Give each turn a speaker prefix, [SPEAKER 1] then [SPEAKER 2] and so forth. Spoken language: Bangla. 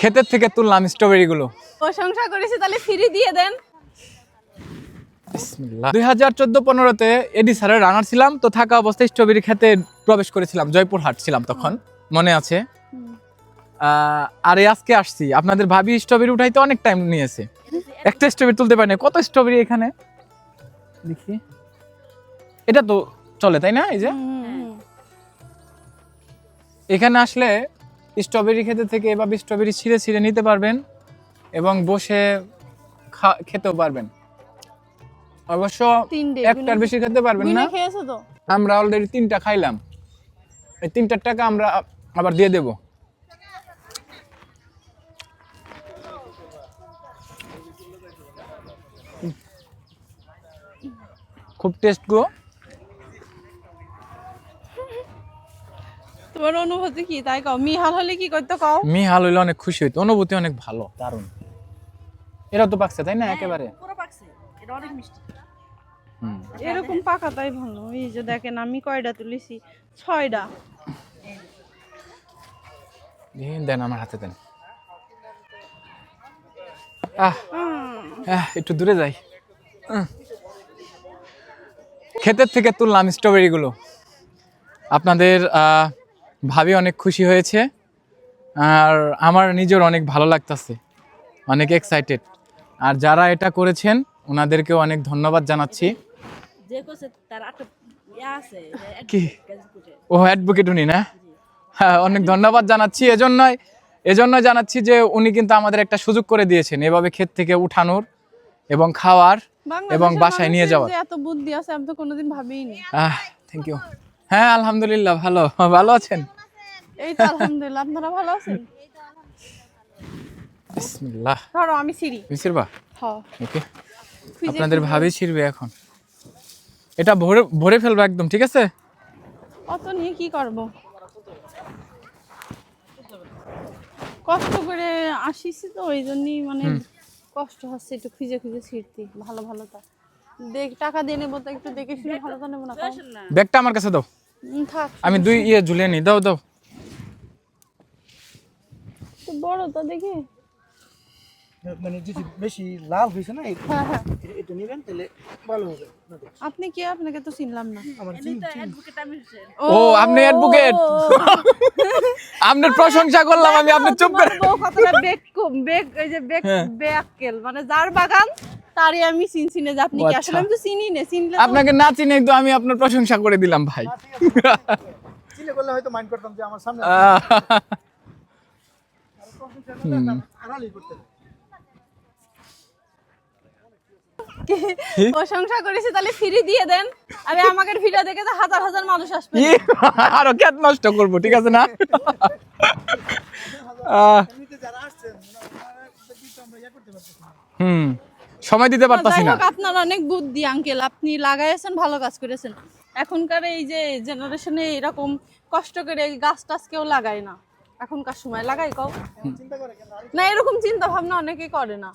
[SPEAKER 1] ক্ষেতের থেকে তুললাম স্ট্রবেরি গুলো।
[SPEAKER 2] প্রশংসা করেছি তাহলে ফ্রি দিয়ে দেন।
[SPEAKER 1] দুই হাজার চোদ্দ পনেরোতে এডি স্যারের রানার ছিলাম তো থাকা অবস্থায় স্ট্রবেরি খেতে প্রবেশ করেছিলাম জয়পুরহাট ছিলাম তখন মনে আছে? আর আজকে আসছি। আপনাদের ভাবি স্ট্রবেরি উঠাইতে অনেক টাইম নিয়েছে। একটা স্ট্রবেরি তুলতে পারিনি কত স্ট্রবেরি এখানে? দেখি। এটা তো চলে তাই না? এই যে? এখানে আসলে স্ট্রবেরি খেতে থেকে এভাবে স্ট্রবেরি ছিঁড়ে ছিঁড়ে নিতে পারবেন এবং বসে খেতেও পারবেন। অবশ্য একটার বেশি খেতে পারবেন না। আমরা অলরেডি তিনটা খাইলাম। এই তিনটার টাকা আমরা আবার দিয়ে দেব। খুব টেস্ট গো।
[SPEAKER 2] তোমার অনুভূতি কি? তাই কও। মিহাল হলে কি করতে কও?
[SPEAKER 1] মিহাল হইলে অনেক খুশি হইতো। অনুভূতি অনেক ভালো। দারুণ। এরা তো পাকছে তাই না? একেবারে। হুম।
[SPEAKER 2] এরকম পাকা তাই ভালো। এই যে দেখেন আমি কয়টা তুলেছি? ছয়টা
[SPEAKER 1] এই দেন আমার হাতে দেন। আহ। আহ, একটু দূরে যাই। উম। ক্ষেতের থেকে তুললাম স্ট্রবেরি গুলো। আপনাদের আহ, ভাবি অনেক খুশি হয়েছে আর আমার নিজের অনেক ভালো লাগতাছে অনেক এক্সাইটেড আর যারা এটা করেছেন ওনাদেরকেও অনেক ধন্যবাদ জানাচ্ছি।
[SPEAKER 3] যে করছে তার একটা আছে
[SPEAKER 1] কি? ও অ্যাডভোকেট উনি না? হ্যাঁ অনেক ধন্যবাদ জানাচ্ছি। এজন্যই এজন্য জানাচ্ছি যে উনি কিন্তু আমাদের একটা সুযোগ করে দিয়েছেন এভাবে ক্ষেত থেকে উঠানোর এবং খাওয়ার এবং বাসায় নিয়ে যাওয়ার।
[SPEAKER 2] এত বুদ্ধি আছে আমি তো কোনোদিন ভাবিনি
[SPEAKER 1] আহ থ্যাংক ইউ হ্যাঁ আলহামদুলিল্লাহ ভালো। ভালো আছেন?
[SPEAKER 2] এই তো আলহামদুলিল্লাহ আপনারা ভালো আছেন?
[SPEAKER 1] বিসমিল্লাহ।
[SPEAKER 2] ধরো আমি সিঁড়ি।
[SPEAKER 1] মিসিরবা
[SPEAKER 2] হ।
[SPEAKER 1] ওকে। আপনাদের ভাবি ছিড়বে এখন। এটা ভরে ভরে ফেলব একদম ঠিক আছে?
[SPEAKER 2] অত নিয়ে কি করব? কষ্ট করে আসিছি তো ওই জন্যই মানে কষ্ট হচ্ছে একটু খুঁজে খুঁজে ছিঁড়তে ভালো ভালো তা। দেখ টাকা দিয়ে নেব তো একটু দেখে শুনে ভালো তো নেব না
[SPEAKER 1] ব্যাগটা আমার কাছে দাও।
[SPEAKER 2] থাক।
[SPEAKER 1] আমি দুই ইয়ে ঝুলিয়ে নিই দাও দাও।
[SPEAKER 2] বড় তো দেখি।
[SPEAKER 4] মানে যদি বেশি লাল হয়েছে না
[SPEAKER 2] হ্যাঁ হ্যাঁ।
[SPEAKER 4] এটা- এটা নেবেন তাহলে ভালো হবে।
[SPEAKER 2] আপনি কি? আপনাকে তো চিনলাম না।
[SPEAKER 1] ও আপনি অ্যাডভোকেট আপনার প্রশংসা করলাম আমি আপনি চুপ করে
[SPEAKER 2] কতটা বেক বেক এই যে বেক
[SPEAKER 1] হ্যাঁ।
[SPEAKER 2] বেয়াক্কেল। মানে যার বাগান তারই আমি যে আপনি কি
[SPEAKER 1] আচ্ছা।
[SPEAKER 2] আসলে আমি তো চিনি না চিনলে
[SPEAKER 1] আপনাকে না চিনে তো আমি আপনার প্রশংসা করে দিলাম ভাই।
[SPEAKER 4] হয়তো মাইন্ড করতাম যে আমার সামনে আড়ালি করতে
[SPEAKER 2] প্রশংসা করেছি তাহলে ফ্রি দিয়ে দেন। আরে আমাকে ভিডিও দেখে তো হাজার হাজার মানুষ আসবে।
[SPEAKER 1] আরও ক্যাত নষ্ট করব ঠিক আছে না আহ,
[SPEAKER 4] এমনিতে যারা আসছেন ওনারা দেখি তো আমরা ইয়া করতে পারতেছি না।
[SPEAKER 1] হুম সময় দিতে পারতাছি না।
[SPEAKER 2] আপনার অনেক বুদ্ধি আঙ্কেল। আপনি লাগাইছেন ভালো কাজ করেছেন। এখনকার এই যে জেনারেশনে এরকম কষ্ট করে এই গাছ টাছ কেউ লাগায় না। এখনকার সময় লাগাই কও।
[SPEAKER 4] চিন্তা করে
[SPEAKER 2] না এরকম চিন্তা ভাবনা অনেকে করে না।